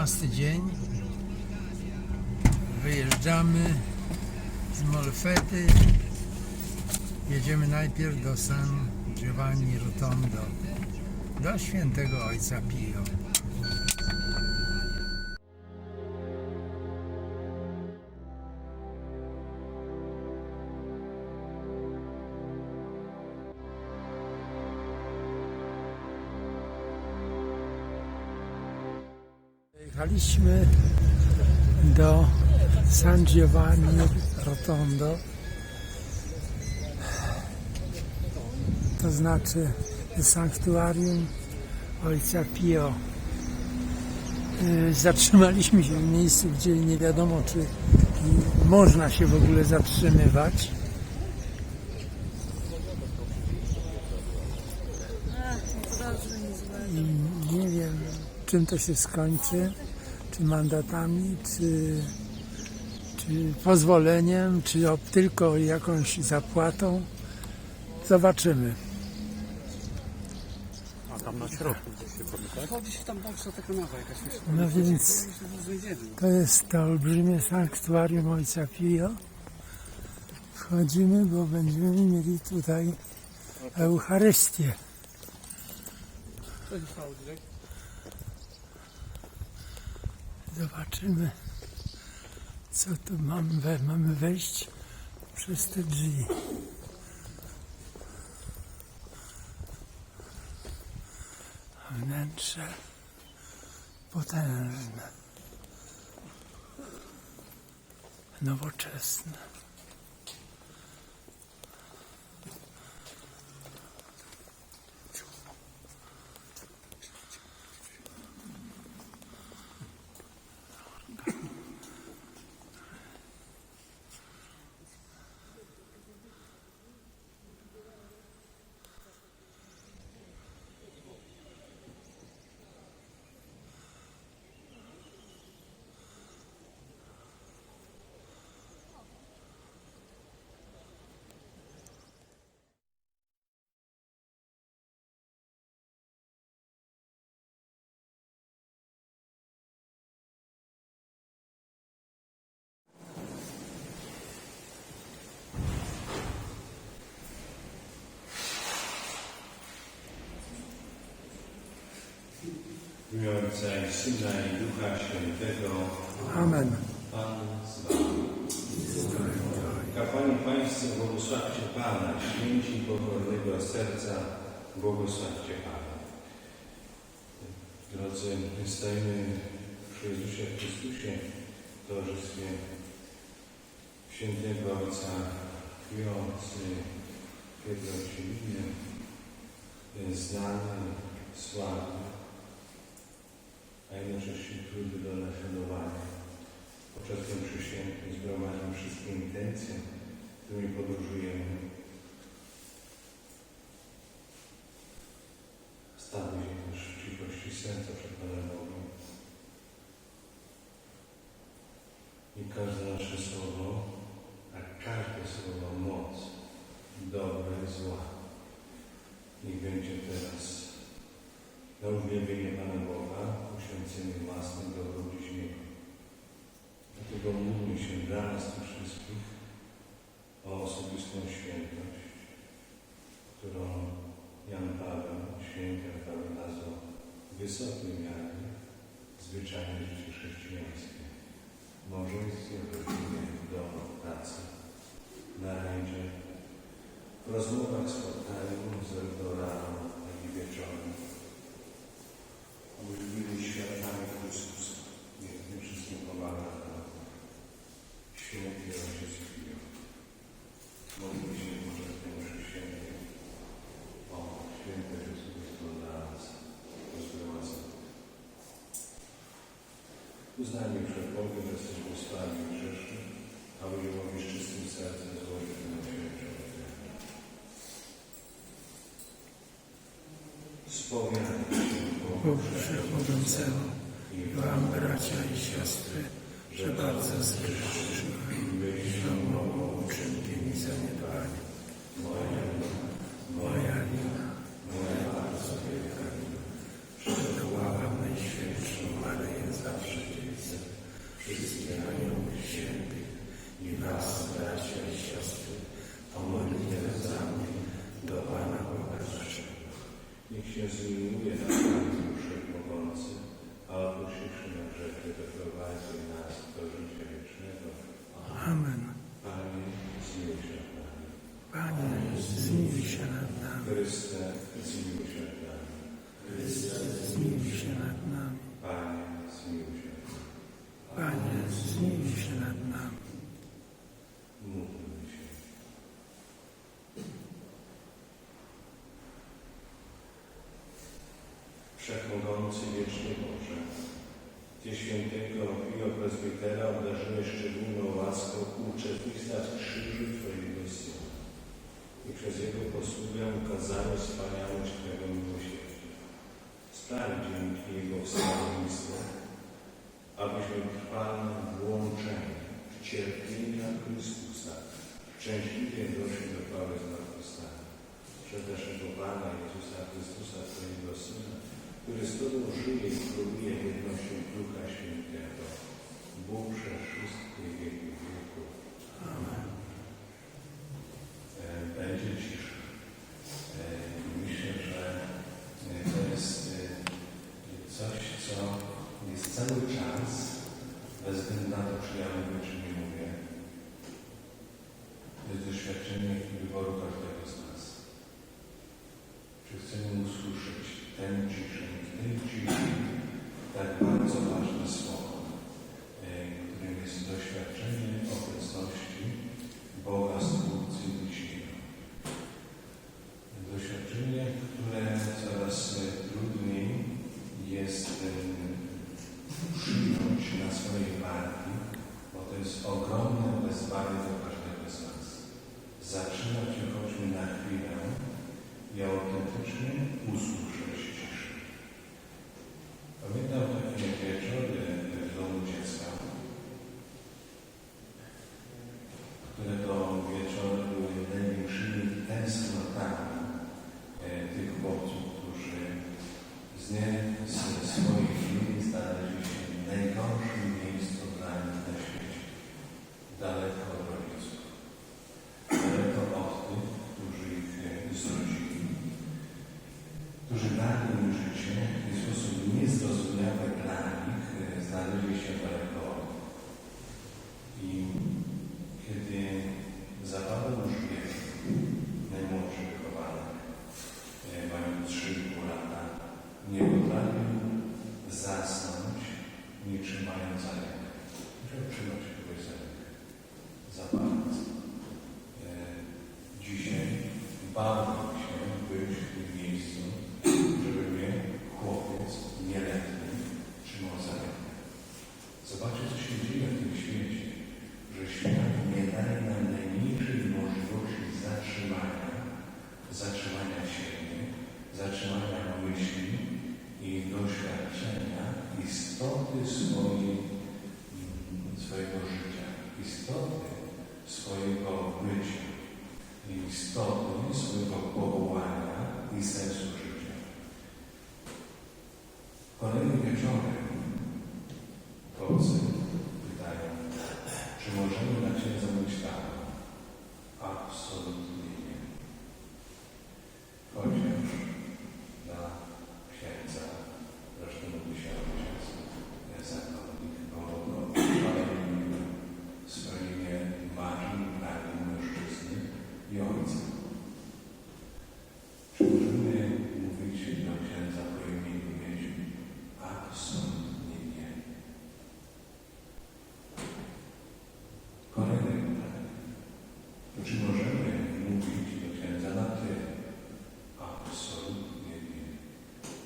14 dzień. Wyjeżdżamy z Molfety. Jedziemy najpierw do San Giovanni Rotondo, do świętego Ojca Pio. Jechaliśmy do San Giovanni Rotondo. To znaczy sanktuarium Ojca Pio. Yy, Zatrzymaliśmy się w miejscu, gdzie nie wiadomo, czy można się w ogóle zatrzymywać. Nie wiem, czym to się skończy, czy mandatami, czy, czy pozwoleniem, czy o- tylko jakąś zapłatą. Zobaczymy. A tam na środku gdzieś się pomyka. Chodzi się tam boczna taka nawa jakaś. wiesz, No więc to jest to olbrzymie sanktuarium Ojca Pio. Wchodzimy, bo będziemy mieli tutaj Eucharystię. Co się Zobaczymy, co tu mamy. We, mamy wejść przez te drzwi. Wnętrze potężne, nowoczesne. W imię Ojca i Syna i Ducha Świętego. Amen. Pan z Wami. Kapłani Pańscy, błogosławcie Pana, święci pokornego serca, błogosławcie Pana. Drodzy, my stajemy przy Jezusie Chrystusie w towarzystwie świętego Ojca Piocy, Pietro Cieliny, znany, sławny, a jednocześnie trudny do naśladowania. Podczas tej mszy świętej zgromadzam wszystkie intencje, którymi podróżujemy. Stamy się też w cichości serca przed Panem Bogiem. I każde nasze słowo, a każde słowo moc, dobre zła. Niech będzie teraz na uwielbienie Pana Boga, uświęcenie własnym dobro bliźniego. Dlatego módlmy się dla nas tu wszystkich o osobistą świętość, którą Jan Paweł, święty Paweł nazwał wysokiej miary zwyczajne życie chrześcijańskie. Małżeństwie, rodzinie, domu, pracy, na rajdzie, w rozmowach, spotkaniu, zarówno rano, jak i wieczorem. Abyśmy byli świadkami Chrystusa. Tym wszystkim pomaga nam święty Ojciec Pio. Modlimy się może w tym mszy świętej. O, święty Chrystus dla nas zgromadzony. Uznajmy przed Bogiem, że jesteśmy słabi i grzeszni, a będziemy mogli z czystym sercem złożyć na świętą ofiarę. Wszechmogącemu i Wam, bracia i siostry, że bardzo zgrzeszyłem myślą, mową, uczynkiem i zaniedbaniem. Moja Chryste, zmiłuj się nad nami. Chryste, zmiłuj się nad nami. Panie, zmiłuj się nad nami. Panie, zmiłuj się nad nami. Módlmy się. Wszechmogący wieczny Boże, Ty świętego Pio Prezbitera obdarzyłeś szczególną łaską uczestnictwa z krzyżu Twojego Syna i przez Jego posługę ukazano wspaniałość Twego miłosierdzia. Stań dzięki Jego wspaniałostwo, abyśmy trwali włączeni w cierpienia Chrystusa, szczęśliwie doszli do chwały zmartwychwstania. Przez naszego Pana Jezusa Chrystusa, Twojego Syna, który z Tobą żyje i króluje jednością Ducha Świętego. Bóg przez wszystkie wieku wieków. Amen. Чи усну? істотою святопобування і сенсу життя. Вони не чорні.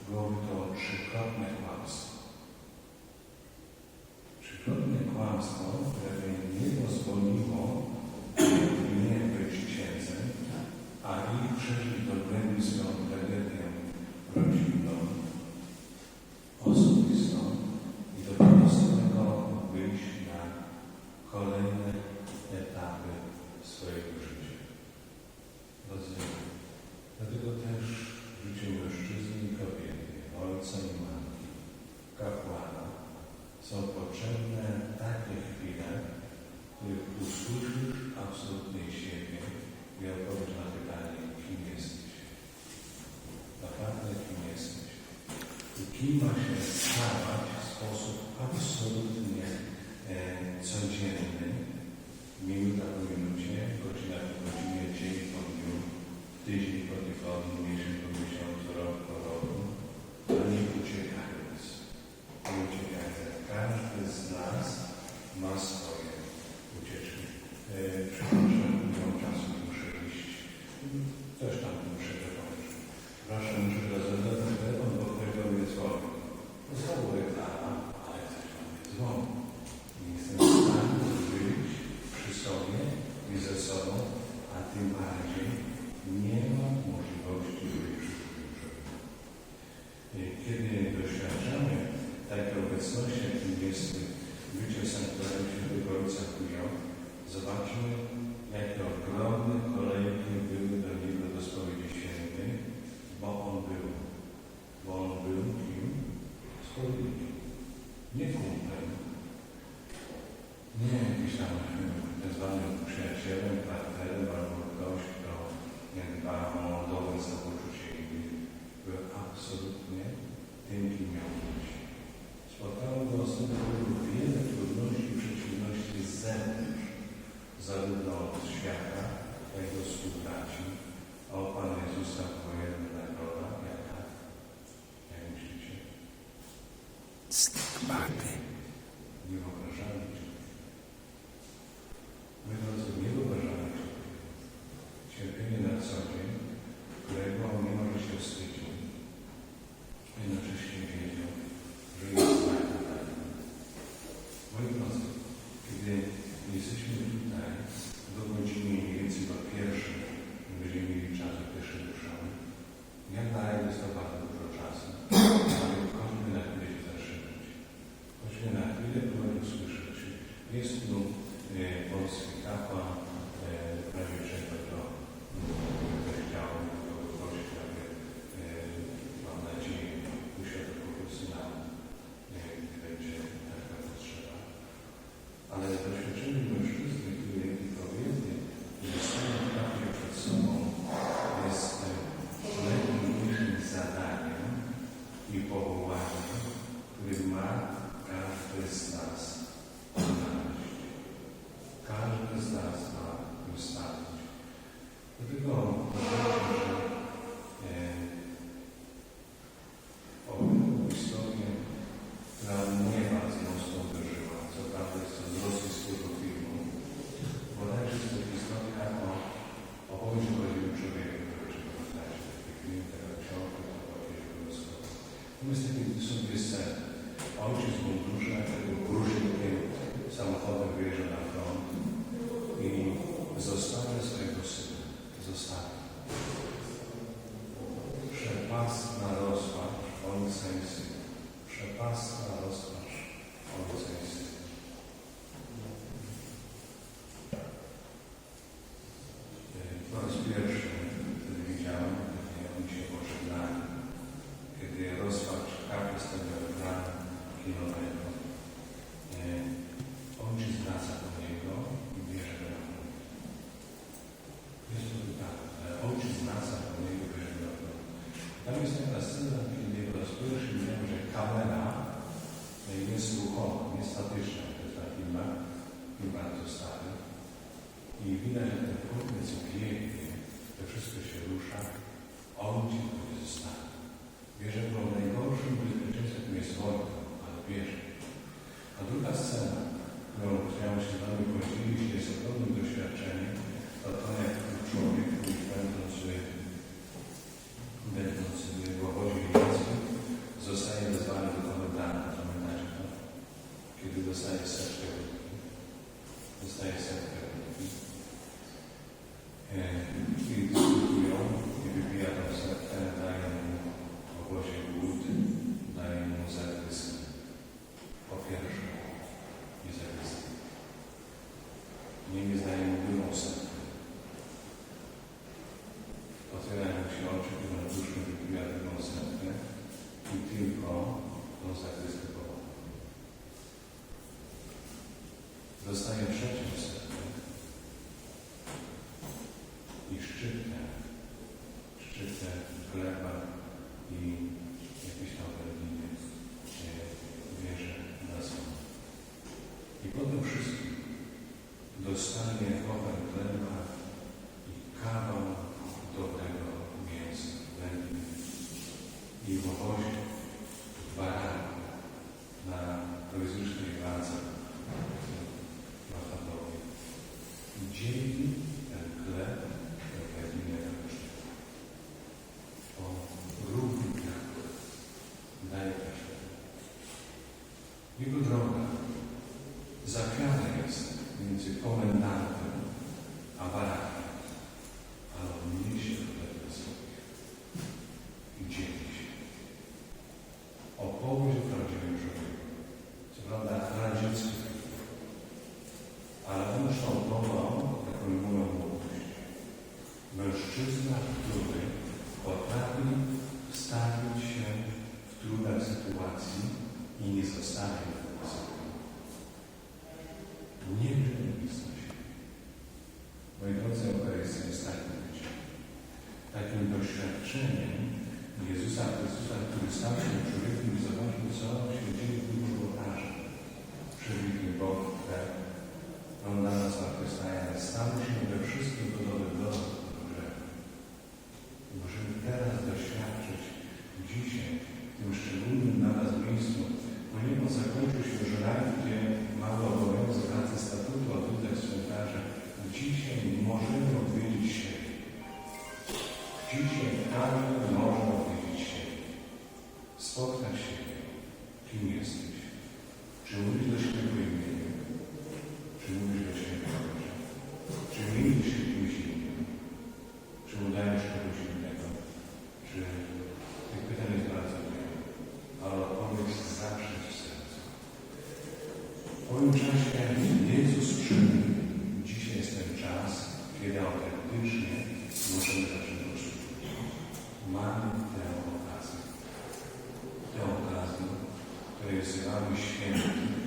byłoby to trzykrotne kłamstwo. Trzykrotne kłamstwo sprawa w sposób absolutnie e, codzienny, minuta po minucie, godzina po godzinie, dzień po dniu, tydzień po tygodniu, miesiąc po miesiącu, rok po roku, a nie uciekać. wierzy. A druga scena, którą chciałem się z Wami podzielić, jest ogromnym doświadczeniem, a to jak człowiek, który będąc zostaje przeciąg i szczyt pytaniu nie odwiedzić siebie. Spotkać siebie, kim jesteś. Czy mówisz do siebie jest z nami święty.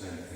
strength.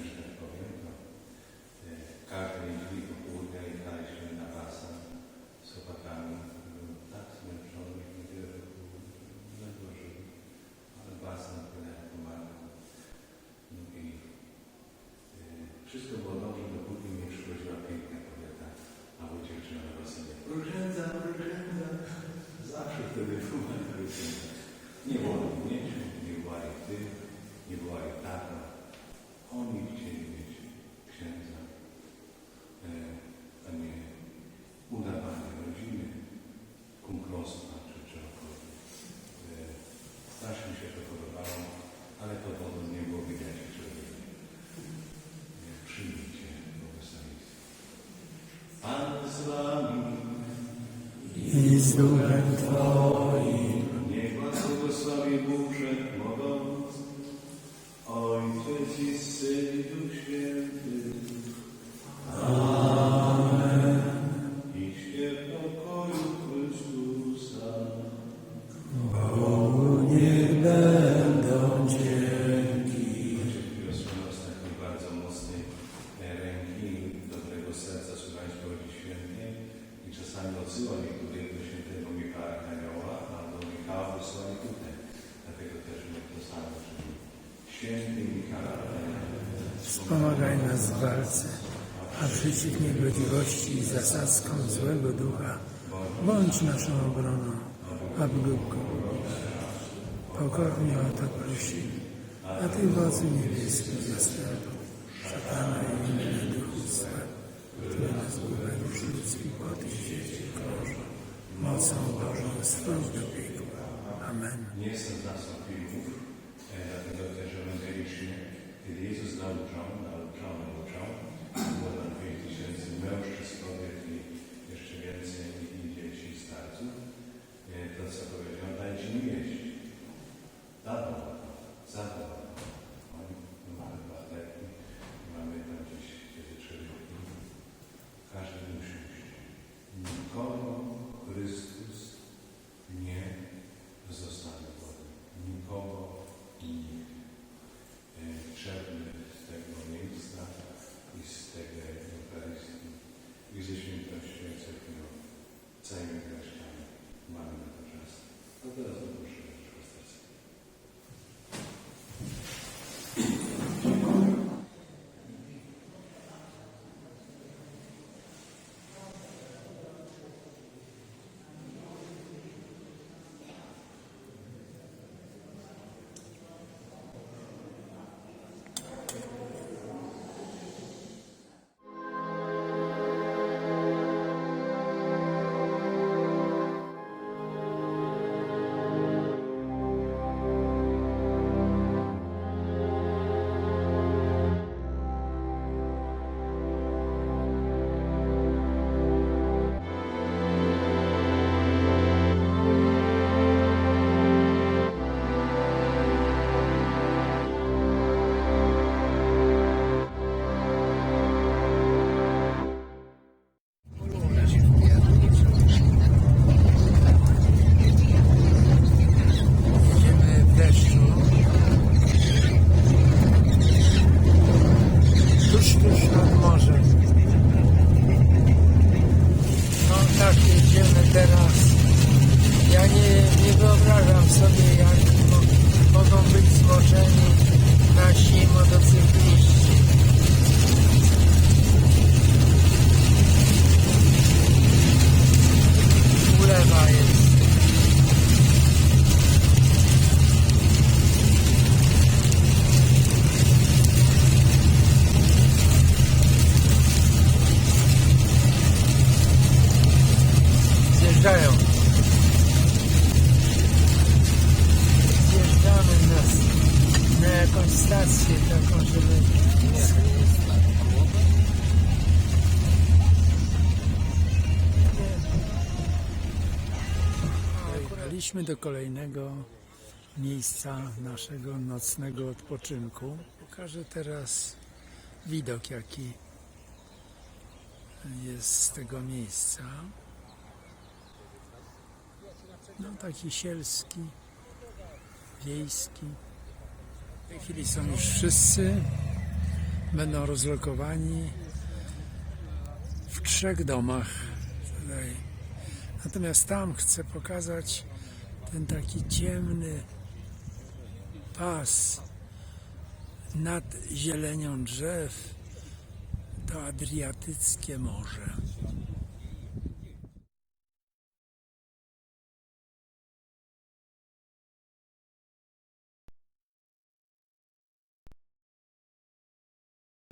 I z duchem Wspomagaj nas w walce, a przeciw niegodziwości i zasadzkom złego ducha bądź naszą obroną, go pokornie o to prosimy. A Ty wodzu niebieskich zastępów, szatana i inne duchy złe, które na zgubę dusz ludzkich po tych świecie krążą, mocą Bożą stróż do piekła. Amen. Nie jestem znawcą filmów, e, dlatego też ewangelicznie, kiedy Jezus nauczał, nauczał, nauczał, było tam 5 tysięcy mężczyzn, kobiet i jeszcze więcej i dzieci i starców, to co powiedział, miejsca naszego nocnego odpoczynku. Pokażę teraz widok, jaki jest z tego miejsca. No taki sielski, wiejski. W tej chwili są już wszyscy. Będą rozlokowani w trzech domach. Tutaj. Natomiast tam chcę pokazać ten taki ciemny pas nad zielenią drzew. To Adriatyckie Morze.